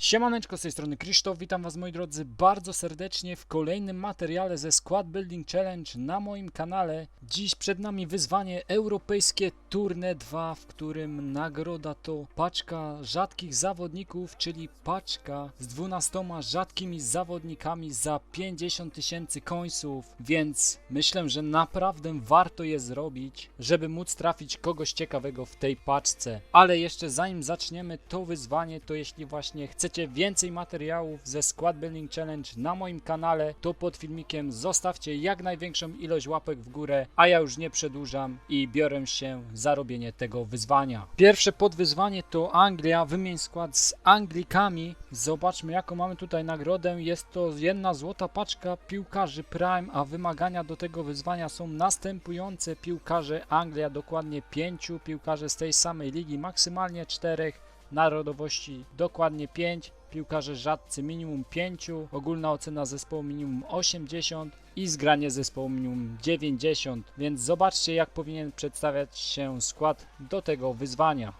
Siemaneczko, z tej strony Krzysztof, witam was moi drodzy bardzo serdecznie w kolejnym materiale ze Squad Building Challenge na moim kanale. Dziś przed nami wyzwanie europejskie Turne 2, w którym nagroda to paczka rzadkich zawodników, czyli paczka z 12 rzadkimi zawodnikami za 50 tysięcy końców, więc myślę, że naprawdę warto je zrobić, żeby móc trafić kogoś ciekawego w tej paczce. Ale jeszcze zanim zaczniemy to wyzwanie, to jeśli właśnie chcecie więcej materiałów ze Squad Building Challenge na moim kanale, to pod filmikiem zostawcie jak największą ilość łapek w górę, a ja już nie przedłużam i biorę się za robienie tego wyzwania. Pierwsze podwyzwanie to Anglia, wymień skład z Anglikami. Zobaczmy jaką mamy tutaj nagrodę. Jest to jedna złota paczka piłkarzy Prime, a wymagania do tego wyzwania są następujące. Piłkarze Anglia, dokładnie pięciu piłkarzy z tej samej ligi, maksymalnie czterech narodowości. Dokładnie 5, piłkarze rzadcy minimum 5, ogólna ocena zespołu minimum 80 i zgranie zespołu minimum 90, więc zobaczcie jak powinien przedstawiać się skład do tego wyzwania.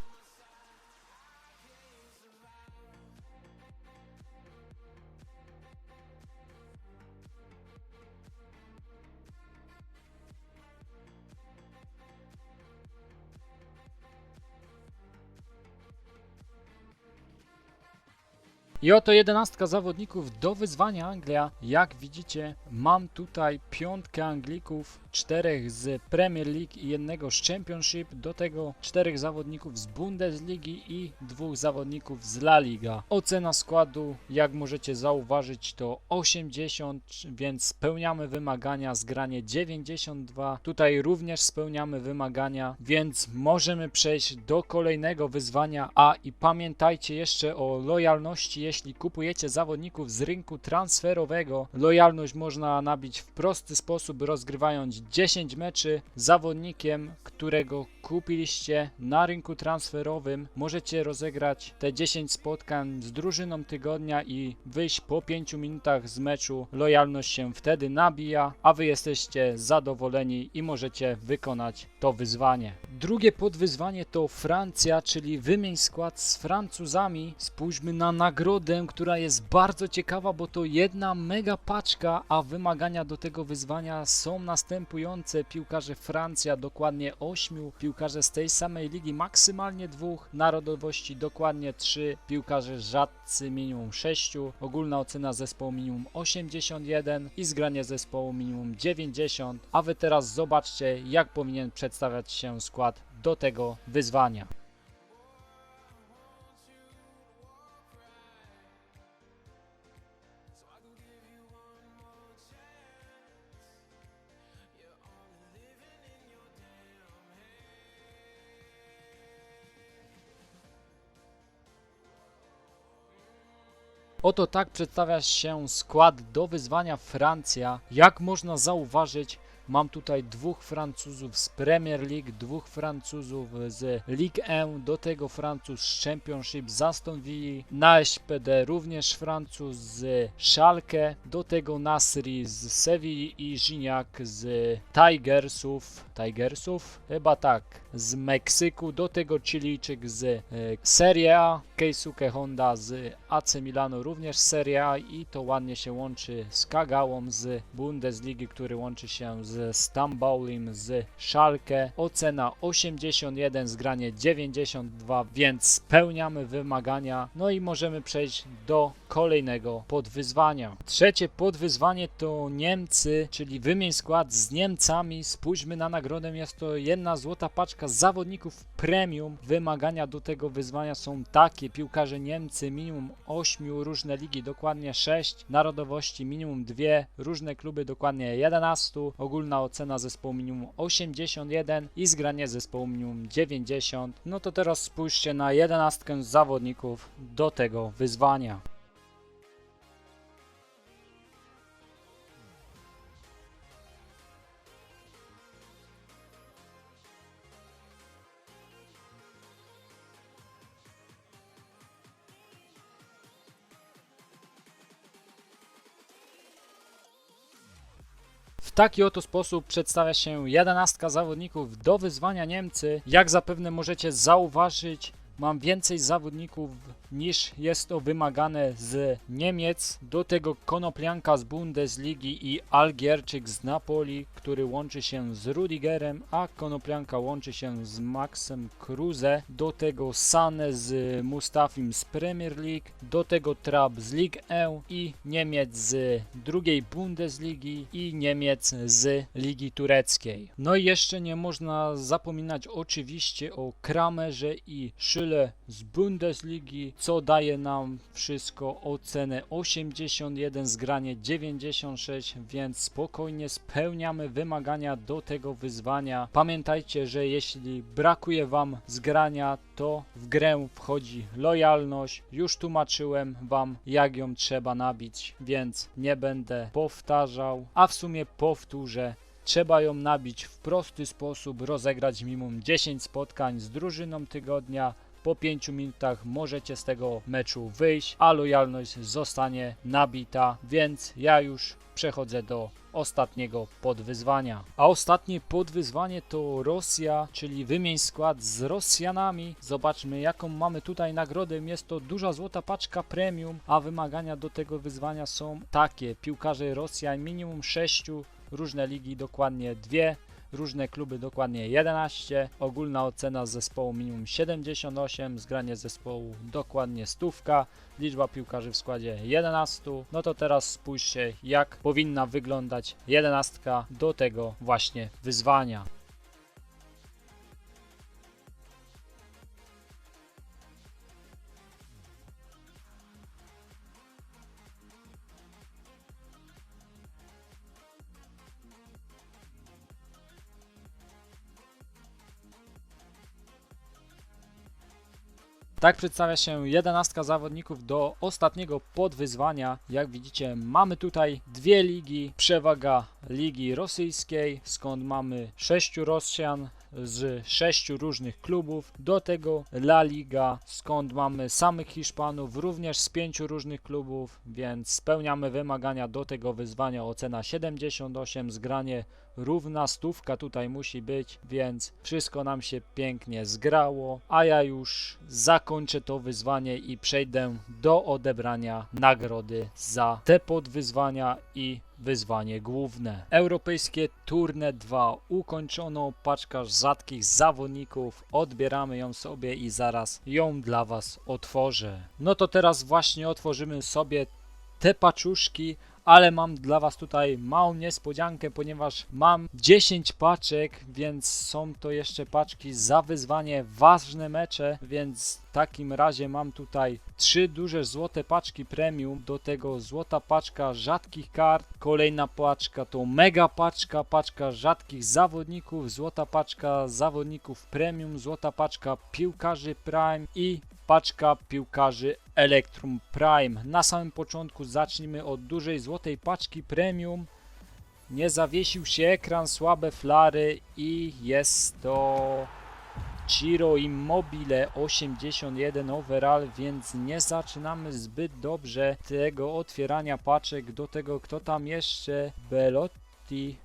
I oto jedenastka zawodników do wyzwania Anglia. Jak widzicie, mam tutaj piątkę Anglików, czterech z Premier League i jednego z Championship, do tego czterech zawodników z Bundesligi i dwóch zawodników z La Liga. Ocena składu, jak możecie zauważyć, to 80, więc spełniamy wymagania, zgranie 92. Tutaj również spełniamy wymagania, więc możemy przejść do kolejnego wyzwania. A i pamiętajcie jeszcze o lojalności, jeśli kupujecie zawodników z rynku transferowego. Lojalność można nabić w prosty sposób, rozgrywając 10 meczy zawodnikiem, którego kupiliście na rynku transferowym. Możecie rozegrać te 10 spotkań z drużyną tygodnia i wyjść po 5 minutach z meczu. Lojalność się wtedy nabija, a wy jesteście zadowoleni i możecie wykonać to wyzwanie. Drugie podwyzwanie to Francja, czyli wymień skład z Francuzami. Spójrzmy na która jest bardzo ciekawa, bo to jedna mega paczka, a wymagania do tego wyzwania są następujące. Piłkarze Francja, dokładnie 8, piłkarze z tej samej ligi, maksymalnie dwóch, narodowości dokładnie 3, piłkarze rzadcy minimum 6, ogólna ocena zespołu minimum 81 i zgranie zespołu minimum 90. A wy teraz zobaczcie, jak powinien przedstawiać się skład do tego wyzwania. Oto tak przedstawia się skład do wyzwania Francja. Jak można zauważyć, mam tutaj dwóch Francuzów z Premier League, dwóch Francuzów z Ligue 1, do tego Francuz z Championship z Aston Villa, na SPD również Francuz z Schalke, do tego Nasri z Sevilla i Gignac z Tigersów, Tigersów? Chyba tak, z Meksyku, do tego Chilijczyk z e, Serie A, Keisuke Honda z AC Milano również Serie A i to ładnie się łączy z Kagałą z Bundesligi, który łączy się z Stambolim z Schalke. Ocena 81, zgranie 92, więc spełniamy wymagania. No i możemy przejść do kolejnego podwyzwania. Trzecie podwyzwanie to Niemcy, czyli wymień skład z Niemcami. Spójrzmy na nagrodę, jest to jedna złota paczka zawodników premium. Wymagania do tego wyzwania są takie: piłkarze Niemcy minimum 8 różne ligi, dokładnie 6, narodowości minimum 2, różne kluby dokładnie 11, ogólna ocena zespołu minimum 81 i zgranie zespołu minimum 90. No to teraz spójrzcie na 11 zawodników do tego wyzwania. Taki oto sposób przedstawia się 11 zawodników do wyzwania Niemcy. Jak zapewne możecie zauważyć, mam więcej zawodników niż jest to wymagane z Niemiec. Do tego Konoplianka z Bundesligi i Algierczyk z Napoli, który łączy się z Rudigerem, a Konoplianka łączy się z Maxem Kruse. Do tego Sane z Mustafim z Premier League. Do tego Trab z Ligue 1 i Niemiec z drugiej Bundesligi i Niemiec z Ligi Tureckiej. No i jeszcze nie można zapominać oczywiście o Kramerze i Szyle z Bundesligi, co daje nam wszystko ocenę 81, zgranie 96, więc spokojnie spełniamy wymagania do tego wyzwania. Pamiętajcie, że jeśli brakuje Wam zgrania, to w grę wchodzi lojalność. Już tłumaczyłem Wam, jak ją trzeba nabić, więc nie będę powtarzał, a w sumie powtórzę. Trzeba ją nabić w prosty sposób, rozegrać minimum 10 spotkań z drużyną tygodnia. Po 5 minutach możecie z tego meczu wyjść, a lojalność zostanie nabita, więc ja już przechodzę do ostatniego podwyzwania. A ostatnie podwyzwanie to Rosja, czyli wymień skład z Rosjanami. Zobaczmy jaką mamy tutaj nagrodę. Jest to duża złota paczka premium, a wymagania do tego wyzwania są takie. Piłkarze Rosjan minimum 6, różne ligi dokładnie 2, różne kluby dokładnie 11, ogólna ocena zespołu minimum 78, zgranie zespołu dokładnie stówka, liczba piłkarzy w składzie 11. No to teraz spójrzcie jak powinna wyglądać 11 do tego właśnie wyzwania. Tak przedstawia się 11 zawodników do ostatniego podwyzwania. Jak widzicie, mamy tutaj dwie ligi. Przewaga ligi rosyjskiej, skąd mamy 6 Rosjan z sześciu różnych klubów. Do tego La Liga, skąd mamy samych Hiszpanów, również z pięciu różnych klubów, więc spełniamy wymagania do tego wyzwania. Ocena 78, zgranie równa stówka tutaj musi być, więc wszystko nam się pięknie zgrało, a ja już zakończę to wyzwanie i przejdę do odebrania nagrody za te podwyzwania i wyzwanie główne. Europejskie Turne 2 ukończono, paczka rzadkich zawodników, odbieramy ją sobie i zaraz ją dla Was otworzę. No to teraz właśnie otworzymy sobie te paczuszki, ale mam dla Was tutaj małą niespodziankę, ponieważ mam 10 paczek, więc są to jeszcze paczki za wyzwanie, ważne mecze, więc w takim razie mam tutaj trzy duże złote paczki premium, do tego złota paczka rzadkich kart, kolejna paczka to mega paczka, paczka rzadkich zawodników, złota paczka zawodników premium, złota paczka piłkarzy prime i paczka piłkarzy Electrum Prime. Na samym początku zacznijmy od dużej złotej paczki premium. Nie zawiesił się ekran, słabe flary i jest to Ciro Immobile 81 overall, więc nie zaczynamy zbyt dobrze tego otwierania paczek. Do tego kto tam jeszcze? Belotti,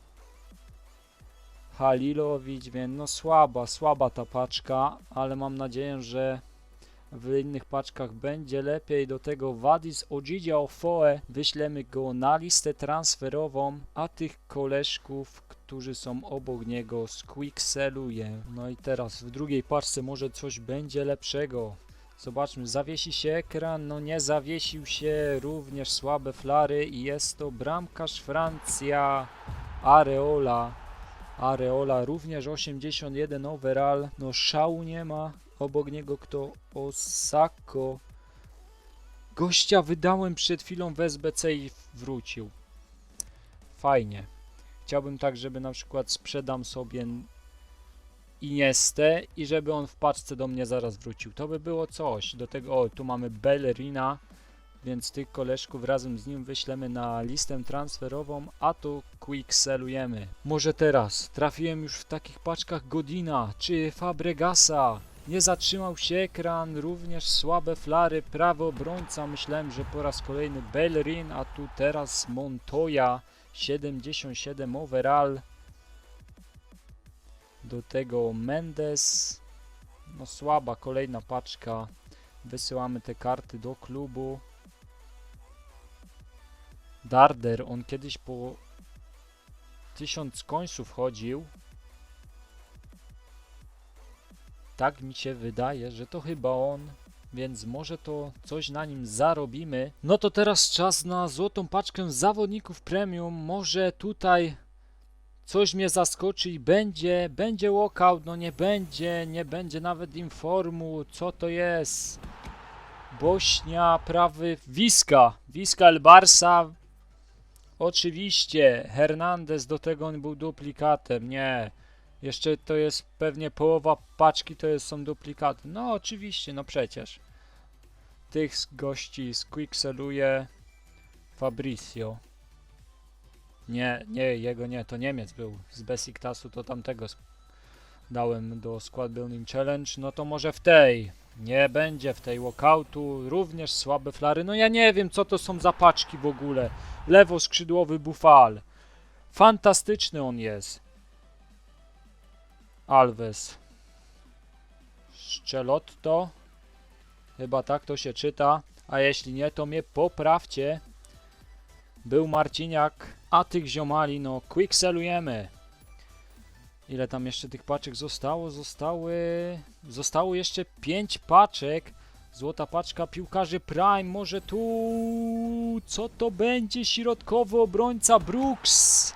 Halilowicz, więc no słaba, słaba ta paczka, ale mam nadzieję, że w innych paczkach będzie lepiej. Do tego Wadis Odzidzia Ofoe wyślemy go na listę transferową, a tych koleżków, którzy są obok niego squickseluje. No i teraz w drugiej paczce może coś będzie lepszego. Zobaczmy, zawiesi się ekran, no nie zawiesił się, również słabe flary i jest to bramkarz Francja, Areola. Areola również 81 overall, no szału nie ma, obok niego kto Osako. Gościa wydałem przed chwilą w SBC i wrócił. Fajnie. Chciałbym tak, żeby na przykład sprzedam sobie Iniestę i żeby on w paczce do mnie zaraz wrócił. To by było coś. Do tego, o, tu mamy Bellerina, więc tych koleżków razem z nim wyślemy na listę transferową, a tu quick sellujemy. Może teraz trafiłem już w takich paczkach Godina czy Fabregasa. Nie zatrzymał się ekran, również słabe flary, prawy obrońca. Myślałem, że po raz kolejny Bellerin, a tu teraz Montoya 77 overall. Do tego Mendes No słaba, kolejna paczka. Wysyłamy te karty do klubu. Darder, on kiedyś po 1000 końców chodził. Tak mi się wydaje, że to chyba on, więc może to coś na nim zarobimy. No to teraz czas na złotą paczkę zawodników premium. Może tutaj coś mnie zaskoczy i będzie, będzie walkout, no nie będzie, nie będzie nawet informu, co to jest. Bośnia, prawy, Wiska, Wiska El Barsa, oczywiście, Hernandez do tego on był duplikatem, nie, jeszcze to jest pewnie połowa paczki to jest, są duplikaty, no oczywiście, no przecież. Tych gości z Quickseluje Fabricio. Nie, nie, jego nie, to Niemiec był. Z Besiktasu to tamtego dałem do Squad Building Challenge. No to może w tej. Nie będzie w tej walkoutu. Również słabe flary. No ja nie wiem, co to są za paczki w ogóle. Lewo skrzydłowy Bufal. Fantastyczny on jest. Alves. Szczelotto. Chyba tak to się czyta. A jeśli nie, to mnie poprawcie. Był Marciniak, a tych ziomali, no quickselujemy. Ile tam jeszcze tych paczek zostało? Zostały... Zostało jeszcze 5 paczek. Złota paczka piłkarzy Prime, może tu... Co to będzie? Środkowy obrońca Brooks.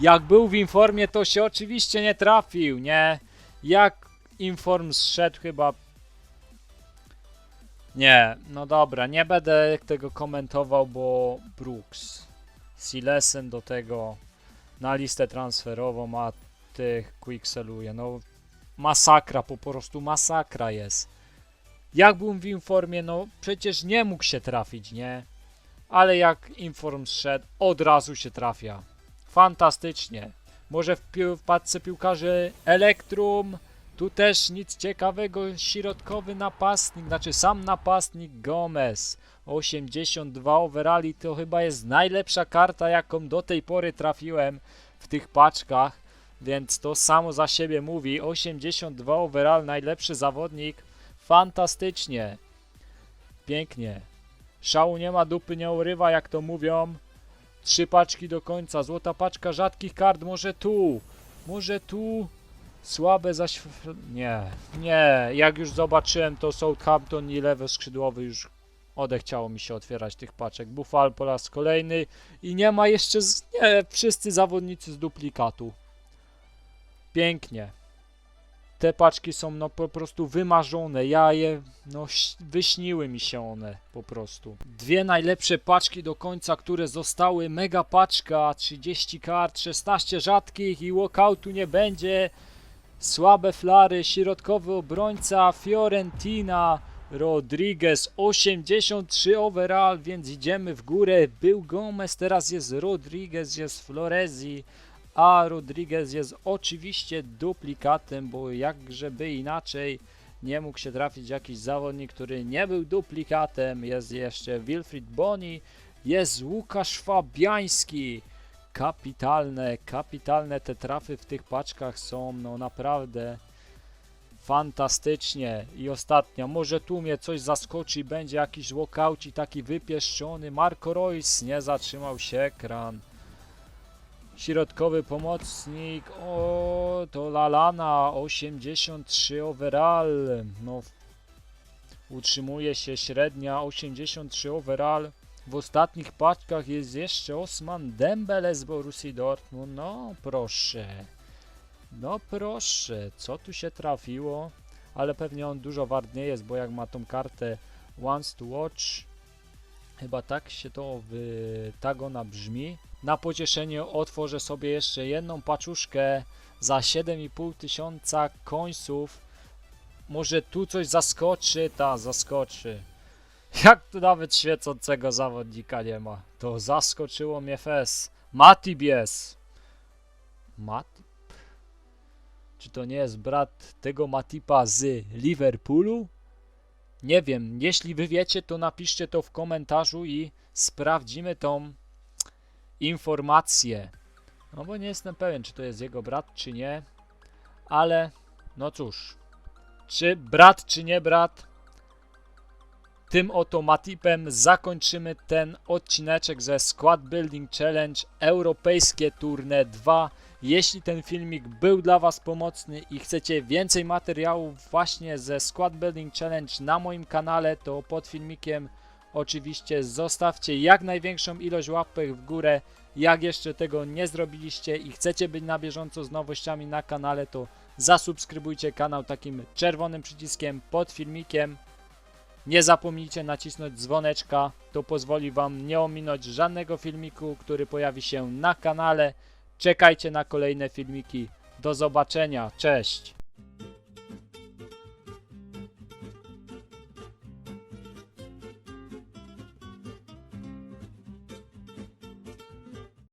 Jak był w informie, to się oczywiście nie trafił, nie? Jak inform zszedł chyba... Nie, no dobra, nie będę tego komentował, bo Brooks. Silesen do tego na listę transferową, a tych quickseluje. No masakra, po prostu masakra jest. Jak byłem w informie, no przecież nie mógł się trafić, nie? Ale jak inform zszedł, od razu się trafia. Fantastycznie. Może w, w paczce piłkarzy Elektrum, tu też nic ciekawego, środkowy napastnik, znaczy sam napastnik Gomez. 82 overalli to chyba jest najlepsza karta, jaką do tej pory trafiłem w tych paczkach, więc to samo za siebie mówi. 82 overall, najlepszy zawodnik. Fantastycznie. Pięknie. Szału nie ma, dupy nie urywa, jak to mówią. Trzy paczki do końca. Złota paczka rzadkich kart. Może tu. Może tu. Słabe zaś... Nie. Nie. Jak już zobaczyłem to Southampton i lewy skrzydłowy już odechciało mi się otwierać tych paczek. Buffal po raz kolejny i nie ma jeszcze z, nie, wszyscy zawodnicy z duplikatu. Pięknie. Te paczki są no po prostu wymarzone. Ja je, no wyśniły mi się one po prostu. Dwie najlepsze paczki do końca, które zostały. Mega paczka, 30 kart, 16 rzadkich i walkoutu nie będzie. Słabe flary, środkowy obrońca, Fiorentina, Rodriguez 83 overall, więc idziemy w górę. Był Gomez, teraz jest Rodriguez, jest Florezi, a Rodriguez jest oczywiście duplikatem, bo jakżeby inaczej nie mógł się trafić jakiś zawodnik, który nie był duplikatem. Jest jeszcze Wilfried Boni, jest Łukasz Fabiański. Kapitalne, kapitalne te trafy w tych paczkach są, no naprawdę fantastycznie. I ostatnia, może tu mnie coś zaskoczy, będzie jakiś walkouci taki wypieszczony. Marco Reus, nie zatrzymał się ekran. Środkowy pomocnik, o to Lalana, 83 overall, no utrzymuje się średnia 83 overall. W ostatnich paczkach jest jeszcze Osman Dembele z Borussii Dortmund, no proszę. No proszę, co tu się trafiło? Ale pewnie on dużo wart nie jest, bo jak ma tą kartę Wants to Watch, chyba tak się to w tak ona brzmi. Na pocieszenie otworzę sobie jeszcze jedną paczuszkę za 7,5 tysiąca końców. Może tu coś zaskoczy? Ta, zaskoczy. Jak tu nawet świecącego zawodnika nie ma? To zaskoczyło mnie fes. Matibies. Matip? Czy to nie jest brat tego Matipa z Liverpoolu? Nie wiem. Jeśli wy wiecie, to napiszcie to w komentarzu i sprawdzimy tą informację. No bo nie jestem pewien, czy to jest jego brat, czy nie. Ale no cóż. czy brat, czy nie brat. Tym oto matipem zakończymy ten odcineczek ze Squad Building Challenge Europejskie Tournée 2. Jeśli ten filmik był dla Was pomocny i chcecie więcej materiałów właśnie ze Squad Building Challenge na moim kanale, to pod filmikiem oczywiście zostawcie jak największą ilość łapek w górę. Jak jeszcze tego nie zrobiliście i chcecie być na bieżąco z nowościami na kanale, to zasubskrybujcie kanał takim czerwonym przyciskiem pod filmikiem. Nie zapomnijcie nacisnąć dzwoneczka, to pozwoli Wam nie ominąć żadnego filmiku, który pojawi się na kanale. Czekajcie na kolejne filmiki. Do zobaczenia, cześć!